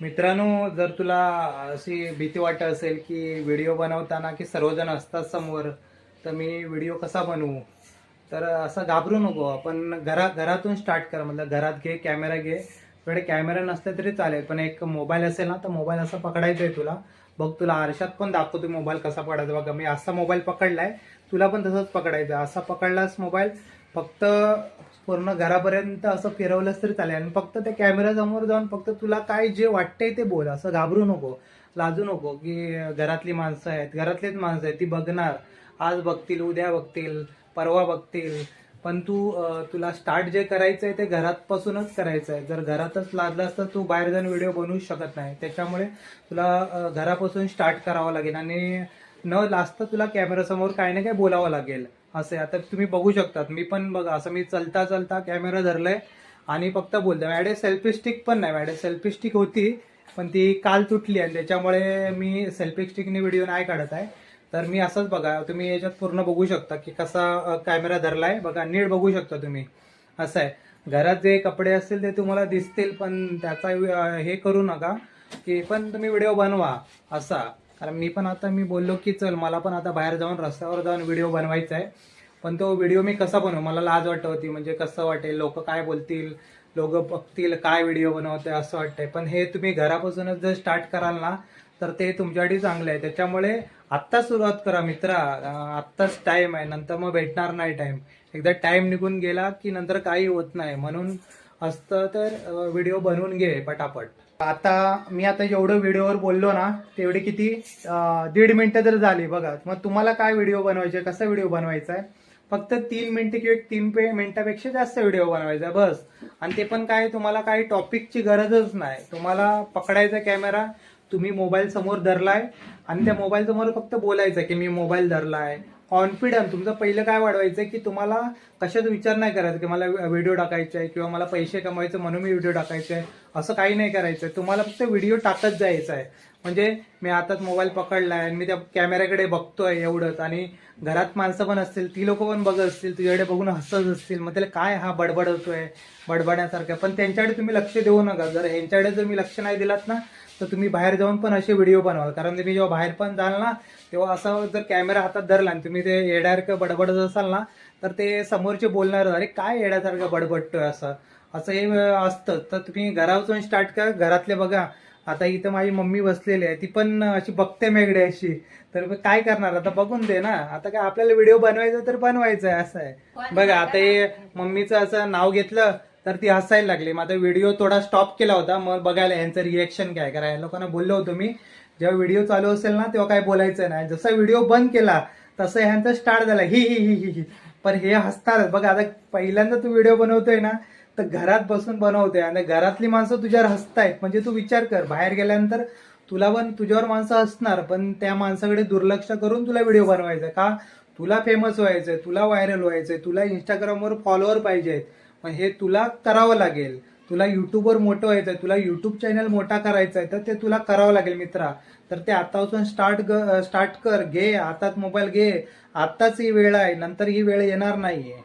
मित्रांनो जर तुला अशी भीती वाटत असेल की व्हिडिओ बनवताना की सर्वजण असतात समोर तर मी व्हिडिओ कसा बनवू? तर असं घाबरू नको. आपण घरा घरातून स्टार्ट कर. मतलब घरात घे कॅमेरा घे. तुझ्याकडे कॅमेरा नसला तरी चालेल पण एक मोबाईल असेल ना तर मोबाईल असा पकडायचा आहे तुला. बघ तुला आरशात पण दाखवतो मोबाईल कसा पकडायचा. बघा मी असा मोबाईल पकडलाय तुला पण तसंच पकडायचं. असा पकडलास मोबाईल फक्त पूर्ण घरापर्यंत असं फिरवलंच तरी चालेल. आणि फक्त त्या कॅमेऱ्यासमोर जाऊन फक्त तुला काय जे वाटतंय ते बोल. असं घाबरू नको. लाजू नको की घरातली माणसं आहेत. घरातलीच माणसं आहेत. ती बघणार. आज बघतील उद्या बघतील परवा बघतील. पण तू तुला स्टार्ट जे करायचं आहे ते घरातपासूनच करायचं आहे. जर घरातच लादलास तर तू बाहेर जाऊन व्हिडिओ बनवू शकत नाही. त्याच्यामुळे तुला घरापासून स्टार्ट करावं लागेल. आणि न लाजता तुला कॅमेरासमोर काही ना काही बोलावं लागेल. असं. आहे. आता तुम्ही बघू शकतात. मी पण बघा असं मी चलता चलता कॅमेरा धरलाय आणि फक्त बोलतो मॅडे सेल्फी स्टिक पण नाही. मॅडे सेल्फी स्टिक होती पण ती काल तुटली आणि त्याच्यामुळे मी सेल्फी स्टिकने व्हिडिओ नाही काढत आहे. तर मी असंच बघा तुम्ही याच्यात पूर्ण बघू शकता की कसा कॅमेरा धरलाय. बघा नीट बघू शकता तुम्ही. असं आहे. घरात जे कपडे असतील ते तुम्हाला दिसतील पण त्याचा हे करू नका की पण तुम्ही व्हिडिओ बनवा. असा. कारण मी पण आता मी बोललो की चल मला पण आता बाहेर जाऊन रस्त्यावर जाऊन व्हिडिओ बनवायचा आहे. पण तो व्हिडिओ मी कसा बनवू? मला लाज वाटत होती म्हणजे कसं वाटेल लोक काय बोलतील लोक बघतील काय व्हिडिओ बनवते असं वाटतंय. पण हे तुम्ही घरापासूनच जर स्टार्ट कराल ना तर ते तुमच्यासाठी चांगलं आहे. त्याच्यामुळे आत्ता सुरुवात करा मित्रा. आत्ताच टाईम आहे. नंतर मग भेटणार नाही टाईम एकदा टाईम निघून गेला की नंतर काही होत नाही. म्हणून असतं तर व्हिडिओ बनवून घे पटापट. आता मी आता जेवढं व्हिडिओवर बोललो ना तेवढी किती दीड मिनिटं तर झाली बघा. मग तुम्हाला काय व्हिडिओ बनवायचे कसा व्हिडिओ बनवायचा आहे फक्त तीन मिनिटं किंवा एक तीन पे मिनिटापेक्षा जास्त व्हिडिओ बनवायचा आहे, बस. आणि ते पण काय तुम्हाला काही टॉपिकची गरजच नाही. तुम्हाला पकडायचा कॅमेरा तुम्ही मोबाईल समोर धरलाय आणि त्या मोबाईल समोर फक्त बोलायचं की मी मोबाईल धरलाय कॉन्फिडन्स तुमचं पहिलं काय वाढवायचं की तुम्हाला कशात विचार नाही करायचा की मला व्हिडिओ टाकायचा आहे किंवा मला पैसे कमवायचे म्हणून मी व्हिडिओ टाकायचे आहे असं काही नाही करायचं तुम्हाला फक्त व्हिडिओ टाकत जायचं आहे म्हणजे मी आताच मोबाईल पकडलाय आणि मी त्या कॅमेऱ्याकडे बघतोय एवढंच. आणि घरात माणसं पण असतील ती लोक पण बघत असतील तुझ्याकडे बघून हसत असतील मग त्याला काय हा बडबड होतोय बडबडण्यासारखं. पण त्यांच्याकडे तुम्ही लक्ष देऊ नका. जर ह्यांच्याकडे जर मी लक्ष नाही दिलात ना तर तुम्ही बाहेर जाऊन पण असे व्हिडिओ बनवाल. कारण तुम्ही जेव्हा बाहेर पण जाल ना तेव्हा असं जर कॅमेरा हातात धरला आणि तुम्ही ते येड्यासारखं बडबडत असाल ना तर ते समोरचे बोलणार अरे काय येड्यासारखं बडबडतोय असं? असं हे असतं. तर तुम्ही घरापासून स्टार्ट करा घरातले बघा. आता इथं माझी मम्मी बसलेली आहे ती पण अशी बघते मेगडे अशी. तर मग काय करणार? आता बघून दे ना. आता काय आपल्याला व्हिडिओ बनवायचा तर बनवायचा आहे असं आहे. बघा आता हे मम्मीचं असं नाव घेतलं तर ती हसायला लागली. मग आता व्हिडिओ थोडा स्टॉप केला होता. मग बघायला यांचं रिएक्शन काय करा या लोकांना बोललो होतो मी जेव्हा व्हिडिओ चालू असेल ना तेव्हा काय बोलायचं नाही. जसा व्हिडिओ बंद केला तसं ह्यांचा स्टार्ट झाला. ही ही ही ही ही. पण हे हसतात बघा आता पहिल्यांदा तू व्हिडिओ बनवतोय ना तर घरात बसून बनवते आणि घरातली माणसं तुझ्यावर हसतायत म्हणजे तू विचार कर. बाहेर गेल्यानंतर तुला पण तुझ्यावर माणसं हसणार पण त्या माणसाकडे दुर्लक्ष करून तुला व्हिडिओ बनवायचा का? तुला फेमस व्हायचंय तुला व्हायरल व्हायचंय तुला इंस्टाग्रामवर फॉलोअर पाहिजेत. मग हे तुला करावं लागेल. तुला युट्यूबवर मोठं व्हायचंय तुला युट्यूब चॅनल मोठा करायचा आहे तर ते तुला करावं लागेल मित्रा. तर ते आतापासून स्टार्ट स्टार्ट कर. घे हातात मोबाईल घे. आत्ताच ही वेळ आहे नंतर ही वेळ येणार नाहीये.